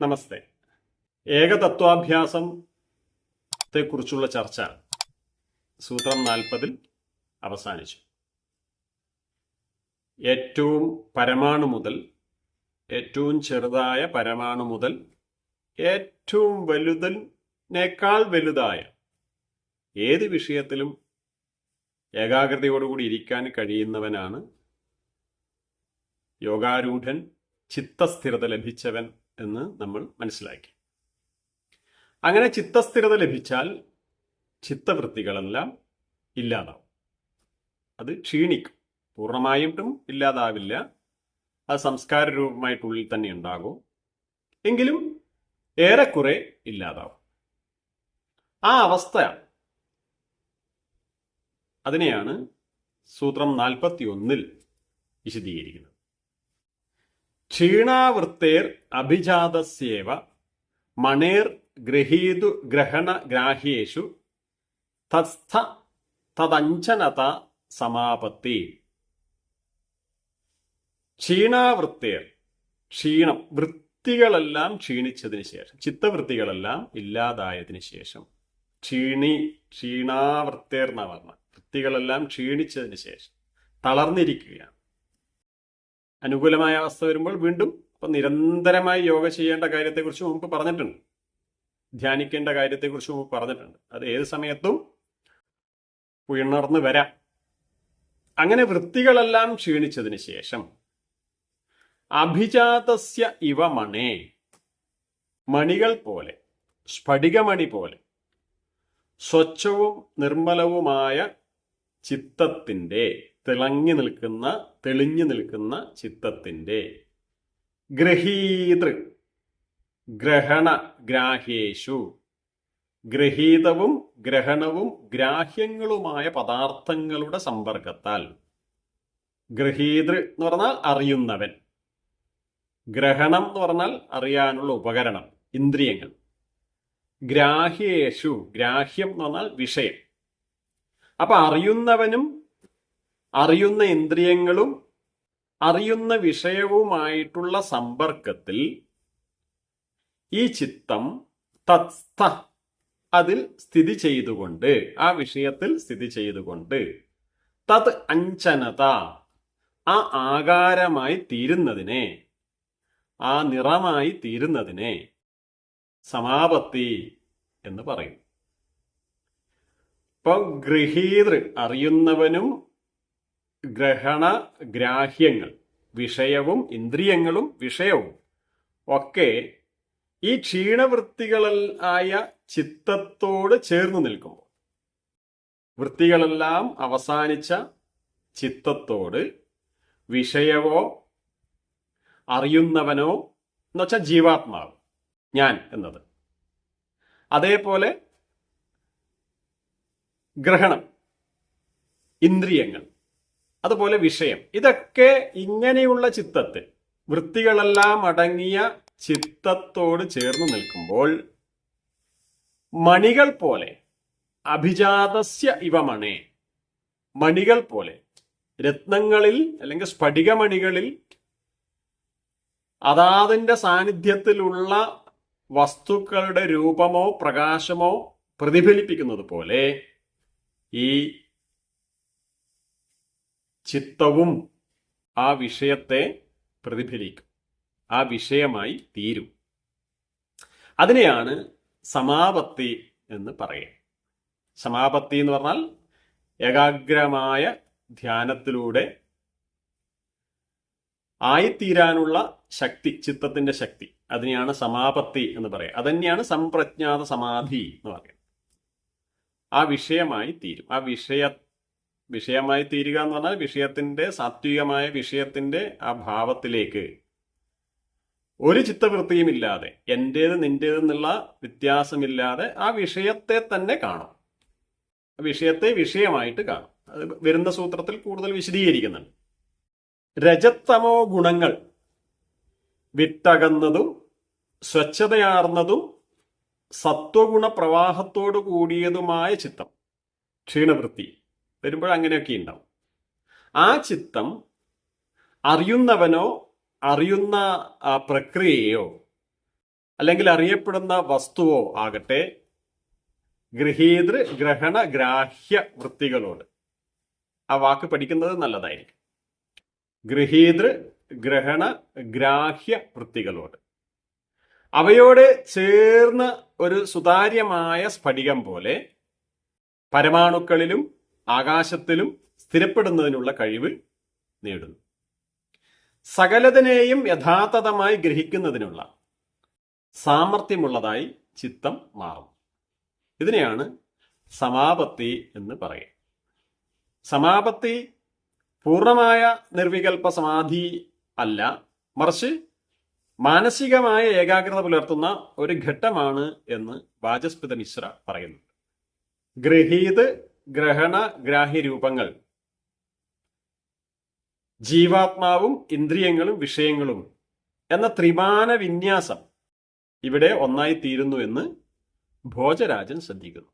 നമസ്തേ. ഏകതത്വാഭ്യാസത്തെ കുറിച്ചുള്ള ചർച്ച സൂത്രം നാൽപ്പതിൽ അവസാനിച്ചു. ഏറ്റവും പരമാണു മുതൽ ഏറ്റവും ചെറുതായ പരമാണു മുതൽ ഏറ്റവും വലുതിനേക്കാൾ വലുതായ ഏത് വിഷയത്തിലും ഏകാഗ്രതയോടുകൂടി ഇരിക്കാൻ കഴിയുന്നവനാണ് യോഗാരൂഢൻ ചിത്തസ്ഥിരത ലഭിച്ചവൻ എന്ന് നമ്മൾ മനസ്സിലാക്കി. അങ്ങനെ ചിത്തസ്ഥിരത ലഭിച്ചാൽ ചിത്തവൃത്തികളെല്ലാം ഇല്ലാതാവും. അത് ക്ഷീണിക്കും. പൂർണമായിട്ടും ഇല്ലാതാവില്ല. അത് സംസ്കാര രൂപമായിട്ടുള്ളിൽ തന്നെ ഉണ്ടാകും. എങ്കിലും ഏറെക്കുറെ ഇല്ലാതാവും. ആ അവസ്ഥ അതിനെയാണ് സൂത്രം നാൽപ്പത്തി ഒന്നിൽ വിശദീകരിക്കുന്നത്. ക്ഷീണാവൃത്തേർ അഭിജാതസ്യേവ മണേർ ഗ്രഹീതു ഗ്രഹണ ഗ്രാഹ്യേഷു തസ്ഥ തദഞ്ചനത സമാപത്തി. ക്ഷീണാവൃത്തേർ ക്ഷീണം വൃത്തികളെല്ലാം ക്ഷീണിച്ചതിന് ശേഷം ചിത്തവൃത്തികളെല്ലാം ഇല്ലാതായതിനു ശേഷം ക്ഷീണി ക്ഷീണാവൃത്തേർ എന്നാ പറഞ്ഞ വൃത്തികളെല്ലാം ക്ഷീണിച്ചതിന് ശേഷം തളർന്നിരിക്കുകയാണ്. അനുകൂലമായ അവസ്ഥ വരുമ്പോൾ വീണ്ടും ഇപ്പം നിരന്തരമായി യോഗ ചെയ്യേണ്ട കാര്യത്തെക്കുറിച്ച് മുമ്പ് പറഞ്ഞിട്ടുണ്ട്. ധ്യാനിക്കേണ്ട കാര്യത്തെക്കുറിച്ച് മുമ്പ് പറഞ്ഞിട്ടുണ്ട്. അത് ഏത് സമയത്തും ഉയർന്നു വരാം. അങ്ങനെ വൃത്തികളെല്ലാം ക്ഷീണിച്ചതിന് ശേഷം അഭിജാതസ്യ ഇവ മണേ. മണികൾ പോലെ സ്ഫടികമണി പോലെ സ്വച്ഛവും നിർമ്മലവുമായ ചിത്തത്തിന്റെ തിളങ്ങി നിൽക്കുന്ന തെളിഞ്ഞു നിൽക്കുന്ന ചിത്തത്തിന്റെ ഗ്രഹീതൃ ഗ്രഹണ ഗ്രാഹ്യേഷു. ഗ്രഹീതവും ഗ്രഹണവും ഗ്രാഹ്യങ്ങളുമായ പദാർത്ഥങ്ങളുടെ സമ്പർക്കത്താൽ. ഗ്രഹീതൃ എന്ന് പറഞ്ഞാൽ അറിയുന്നവൻ. ഗ്രഹണം എന്ന് പറഞ്ഞാൽ അറിയാനുള്ള ഉപകരണം ഇന്ദ്രിയങ്ങൾ. ഗ്രാഹ്യേഷു ഗ്രാഹ്യം എന്ന് പറഞ്ഞാൽ വിഷയം. അപ്പൊ അറിയുന്നവനും അറിയുന്ന ഇന്ദ്രിയങ്ങളും അറിയുന്ന വിഷയവുമായിട്ടുള്ള സമ്പർക്കത്തിൽ ഈ ചിത്തം തത്സ്ഥ അതിൽ സ്ഥിതി ചെയ്തുകൊണ്ട് ആ വിഷയത്തിൽ സ്ഥിതി ചെയ്തുകൊണ്ട് തത് അഞ്ചനത ആ ആകാരമായി തീരുന്നതിനെ ആ നിറമായി തീരുന്നതിനെ സമാപത്തി എന്ന് പറയും. ഇപ്പൊ ഗൃഹീതൃ അറിയുന്നവനും ഗ്രഹണ ഗ്രാഹ്യങ്ങൾ വിഷയവും ഇന്ദ്രിയങ്ങളും വിഷയവും ഒക്കെ ഈ ക്ഷീണവൃത്തികളിൽ ആയ ചിത്തത്തോട് ചേർന്ന് നിൽക്കുമ്പോൾ വൃത്തികളെല്ലാം അവസാനിച്ച ചിത്തത്തോട് വിഷയവോ അറിയുന്നവനോ എന്ന് വെച്ചാൽ ജീവാത്മാവ് ഞാൻ എന്നത്. അതേപോലെ ഗ്രഹണം ഇന്ദ്രിയങ്ങൾ അതുപോലെ വിഷയം. ഇതൊക്കെ ഇങ്ങനെയുള്ള ചിത്തത്തിൽ വൃത്തികളെല്ലാം അടങ്ങിയ ചിത്തത്തോട് ചേർന്ന് നിൽക്കുമ്പോൾ മണികൾ പോലെ അഭിജാതസ്യ ഇവ മണേ മണികൾ പോലെ രത്നങ്ങളിൽ അല്ലെങ്കിൽ സ്ഫടികമണികളിൽ അതാതിന്റെ സാന്നിധ്യത്തിലുള്ള വസ്തുക്കളുടെ രൂപമോ പ്രകാശമോ പ്രതിഫലിപ്പിക്കുന്നത് പോലെ ഈ ചിത്തവും ആ വിഷയത്തെ പ്രതിഫലിക്കും. ആ വിഷയമായി തീരും. അതിനെയാണ് സമാപത്തി എന്ന് പറയുക. സമാപത്തി എന്ന് പറഞ്ഞാൽ ഏകാഗ്രമായ ധ്യാനത്തിലൂടെ ആയിത്തീരാനുള്ള ശക്തി ചിത്തത്തിന്റെ ശക്തി. അതിനെയാണ് സമാപത്തി എന്ന് പറയുക. അതന്നെയാണ് സംപ്രജ്ഞാത സമാധി എന്ന് പറയുന്നത്. ആ വിഷയമായി തീരും. ആ വിഷയ വിഷയമായി തീരുക എന്ന് പറഞ്ഞാൽ വിഷയത്തിന്റെ സാത്വികമായ വിഷയത്തിന്റെ ആ ഭാവത്തിലേക്ക് ഒരു ചിത്തവൃത്തിയും ഇല്ലാതെ എന്റേത് നിന്റേത് എന്നുള്ള വ്യത്യാസമില്ലാതെ ആ വിഷയത്തെ തന്നെ കാണും. വിഷയത്തെ വിഷയമായിട്ട് കാണും. അത് വരുന്ന സൂത്രത്തിൽ കൂടുതൽ വിശദീകരിക്കുന്നുണ്ട്. രജത്തമോ ഗുണങ്ങൾ വിട്ടകന്നതും സ്വച്ഛതയാർന്നതും സത്വഗുണ പ്രവാഹത്തോടു കൂടിയതുമായ ചിത്തം ക്ഷീണവൃത്തി. വരുമ്പോൾ അങ്ങനെയൊക്കെ ഉണ്ടാവും. ആ ചിത്തം അറിയുന്നവനോ അറിയുന്ന പ്രക്രിയയോ അല്ലെങ്കിൽ അറിയപ്പെടുന്ന വസ്തുവോ ആകട്ടെ ഗൃഹീതൃ ഗ്രഹണ ഗ്രാഹ്യ വൃത്തികളോട്. ആ വാക്ക് പഠിക്കുന്നത് നല്ലതായിരിക്കും. ഗൃഹീതൃ ഗ്രഹണ ഗ്രാഹ്യ വൃത്തികളോട്. അവയോട് ചേർന്ന ഒരു സുതാര്യമായ സ്ഫടികം പോലെ പരമാണുക്കളിലും ആകാശത്തിലും സ്ഥിരപ്പെടുന്നതിനുള്ള കഴിവ് നേടുന്നു. സകലതിനെയും യഥാർത്ഥതമായി ഗ്രഹിക്കുന്നതിനുള്ള സാമർഥ്യമുള്ളതായി ചിത്തം മാറും. ഇതിനെയാണ് സമാപത്തി എന്ന് പറയുക. സമാപത്തി പൂർണമായ നിർവികൽപ്പ സമാധി അല്ല. മറിച്ച് മാനസികമായ ഏകാഗ്രത പുലർത്തുന്ന ഒരു ഘട്ടമാണ് എന്ന് വാചസ്പിത മിശ്ര പറയുന്നു. ഗ്രഹീത് ഗ്രഹണ ഗ്രാഹ്യ രൂപങ്ങൾ ജീവാത്മാവും ഇന്ദ്രിയങ്ങളും വിഷയങ്ങളും എന്ന ത്രിമാന വിന്യാസം ഇവിടെ ഒന്നായി തീരുന്നു എന്ന് ഭോജരാജൻ ശ്രദ്ധിക്കുന്നു.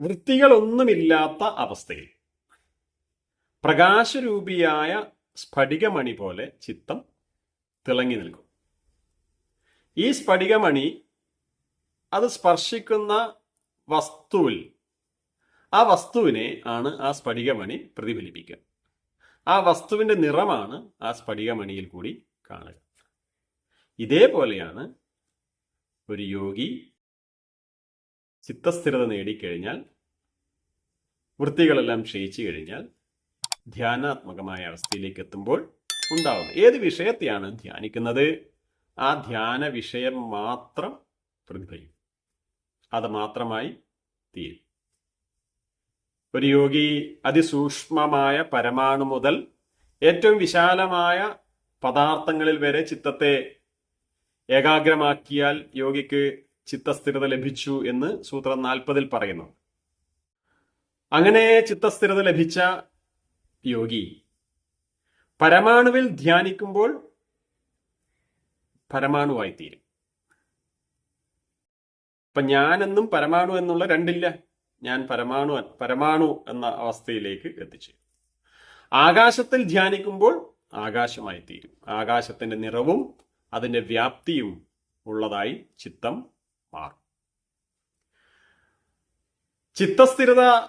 വൃത്തികളൊന്നുമില്ലാത്ത അവസ്ഥയിൽ പ്രകാശരൂപിയായ സ്ഫടികമണി പോലെ ചിത്തം തിളങ്ങി നിൽക്കും. ഈ സ്ഫടികമണി അത് സ്പർശിക്കുന്ന വസ്തുവിൽ ആ വസ്തുവിനെ ആണ് ആ സ്ഫടികമണി പ്രതിഫലിപ്പിക്കുക. ആ വസ്തുവിന്റെ നിറമാണ് ആ സ്ഫടികമണിയിൽ കൂടി കാണുക. ഇതേപോലെയാണ് ഒരു യോഗി ചിത്തസ്ഥിരത നേടിക്കഴിഞ്ഞാൽ വൃത്തികളെല്ലാം ക്ഷയിച്ചു കഴിഞ്ഞാൽ ധ്യാനാത്മകമായ അവസ്ഥയിലേക്ക് എത്തുമ്പോൾ ഉണ്ടാവുന്നത് ഏത് വിഷയത്തെയാണ് ധ്യാനിക്കുന്നത്? ആ ധ്യാന വിഷയം മാത്രം പ്രതിഫലിക്കും. അത് മാത്രമായി തീരും. ഒരു യോഗി അതിസൂക്ഷ്മമായ പരമാണു മുതൽ ഏറ്റവും വിശാലമായ പദാർത്ഥങ്ങളിൽ വരെ ചിത്തത്തെ ഏകാഗ്രമാക്കിയാൽ യോഗിക്ക് ചിത്തസ്ഥിരത ലഭിച്ചു എന്ന് സൂത്രം നാൽപ്പതിൽ പറയുന്നു. അങ്ങനെ ചിത്തസ്ഥിരത ലഭിച്ച യോഗി പരമാണുവിൽ ധ്യാനിക്കുമ്പോൾ പരമാണുവായി തീരും ഇപ്പൊ ഞാനെന്നും പരമാണു എന്നുള്ള രണ്ടില്ല. ഞാൻ പരമാണു പരമാണു എന്ന അവസ്ഥയിലേക്ക് എത്തിച്ചു. ആകാശത്തിൽ ധ്യാനിക്കുമ്പോൾ ആകാശമായി തീരും ആകാശത്തിന്റെ നിറവും അതിന്റെ വ്യാപ്തിയും ഉള്ളതായി ചിത്തം മാറും. ചിത്തസ്ഥിരത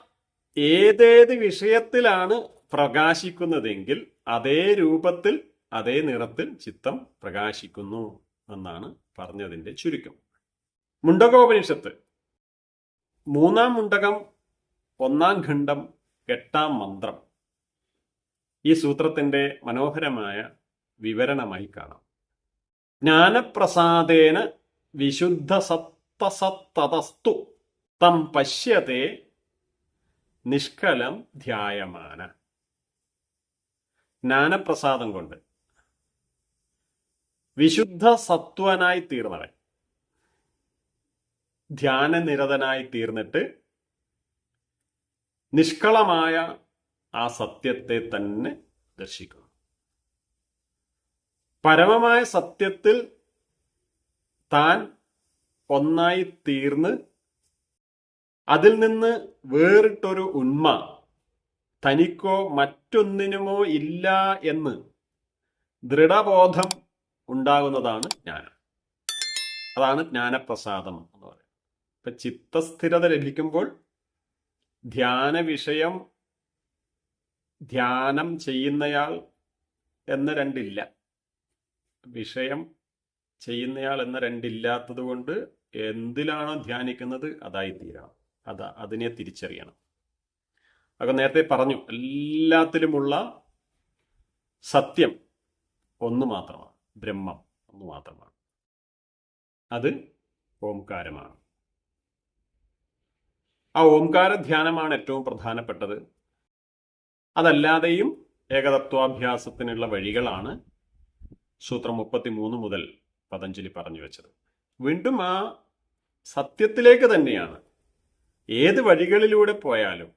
ഏതേത് വിഷയത്തിലാണ് പ്രകാശിക്കുന്നതെങ്കിൽ അതേ രൂപത്തിൽ അതേ നിറത്തിൽ ചിത്തം പ്രകാശിക്കുന്നു എന്നാണ് പറഞ്ഞതിന്റെ ചുരുക്കം. മുണ്ടകോപനിഷത്ത് മൂന്നാം മുണ്ടകം ഒന്നാം ഖണ്ഡം എട്ടാം മന്ത്രം. ഈ സൂത്രത്തിന്റെ മനോഹരമായ വിവരണമായി കാണാം. ജ്ഞാനപ്രസാദേന വിശുദ്ധ സത്തസത്തതസ്തു തം പശ്യത്തെ നിഷ്കലം ധ്യായമാന. ജ്ഞാനപ്രസാദം കൊണ്ട്. വിശുദ്ധ സത്വനായി തീർന്നവൻ. ധ്യാനനിരതനായി തീർന്നിട്ട് നിഷ്കളമായ ആ സത്യത്തെ തന്നെ ദർശിക്കണം പരമമായ സത്യത്തിൽ താൻ ഒന്നായി തീർന്ന് അതിൽ നിന്ന് വേറിട്ടൊരു ഉന്മ തനിക്കോ മറ്റൊന്നിനുമോ ഇല്ല എന്ന് ദൃഢബോധം ഉണ്ടാകുന്നതാണ് ജ്ഞാനം. അതാണ് ജ്ഞാനപ്രസാദം എന്ന് പറയുന്നത്. ഇപ്പൊ ചിത്തസ്ഥിരത ലഭിക്കുമ്പോൾ ധ്യാന വിഷയം ധ്യാനം ചെയ്യുന്നയാൾ എന്ന രണ്ടില്ല. വിഷയം ചെയ്യുന്നയാൾ എന്ന രണ്ടില്ലാത്തത് കൊണ്ട് എന്തിലാണോ ധ്യാനിക്കുന്നത് അതായി തീരണം അതാ അതിനെ തിരിച്ചറിയണം. അപ്പൊ നേരത്തെ പറഞ്ഞു എല്ലാത്തിലുമുള്ള സത്യം ഒന്ന് മാത്രമാണ്. ബ്രഹ്മം ഒന്ന് മാത്രമാണ്. അത് ഓംകാരമാണ്. ആ ഓംകാര ധ്യാനമാണ് ഏറ്റവും പ്രധാനപ്പെട്ടത്. അതല്ലാതെയും ഏകതത്വാഭ്യാസത്തിനുള്ള വഴികളാണ് സൂത്രം മുപ്പത്തി മൂന്ന് മുതൽ പതഞ്ജലി പറഞ്ഞു വെച്ചത്. വീണ്ടും ആ സത്യത്തിലേക്ക് തന്നെയാണ്. ഏത് വഴികളിലൂടെ പോയാലും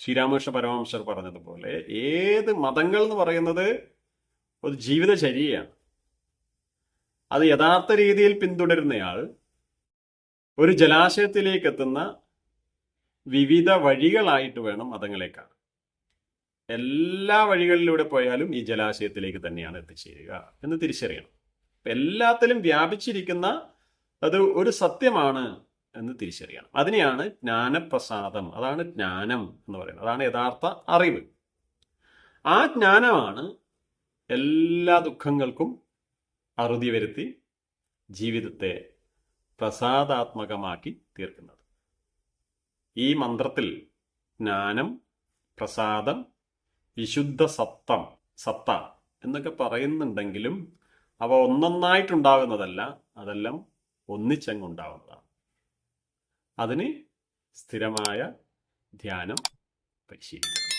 ശ്രീരാമകൃഷ്ണ പരമഹംസർ പറഞ്ഞതുപോലെ ഏത് മതങ്ങൾ എന്ന് പറയുന്നത് ഒരു ജീവിതചര്യയാണ്. അത് യഥാർത്ഥ രീതിയിൽ പിന്തുടരുന്നയാൾ ഒരു ജലാശയത്തിലേക്ക് എത്തുന്ന വിവിധ വഴികളായിട്ട് വേണം മതങ്ങളെ കാണാൻ. എല്ലാ വഴികളിലൂടെ പോയാലും ഈ ജലാശയത്തിലേക്ക് തന്നെയാണ് എത്തിച്ചേരുക എന്ന് തിരിച്ചറിയണം. എല്ലാത്തിലും വ്യാപിച്ചിരിക്കുന്ന അത് ഒരു സത്യമാണ് എന്ന് തിരിച്ചറിയണം. അതിനെയാണ് ജ്ഞാനപ്രസാദം അതാണ് ജ്ഞാനം എന്ന് പറയുന്നത്. അതാണ് യഥാർത്ഥ അറിവ്. ആ ജ്ഞാനമാണ് എല്ലാ ദുഃഖങ്ങൾക്കും അറുതി വരുത്തി ജീവിതത്തെ പ്രസാദാത്മകമാക്കി തീർക്കുന്നത്. ഈ മന്ത്രത്തിൽ ജ്ഞാനം പ്രസാദം വിശുദ്ധ സത്തം സത്ത എന്നൊക്കെ പറയുന്നുണ്ടെങ്കിലും അവ ഒന്നൊന്നായിട്ടുണ്ടാകുന്നതല്ല അതെല്ലാം ഒന്നിച്ചങ്ങുണ്ടാവുന്നതാണ്. അതിന് സ്ഥിരമായ ധ്യാനം പരിശീലിക്കണം.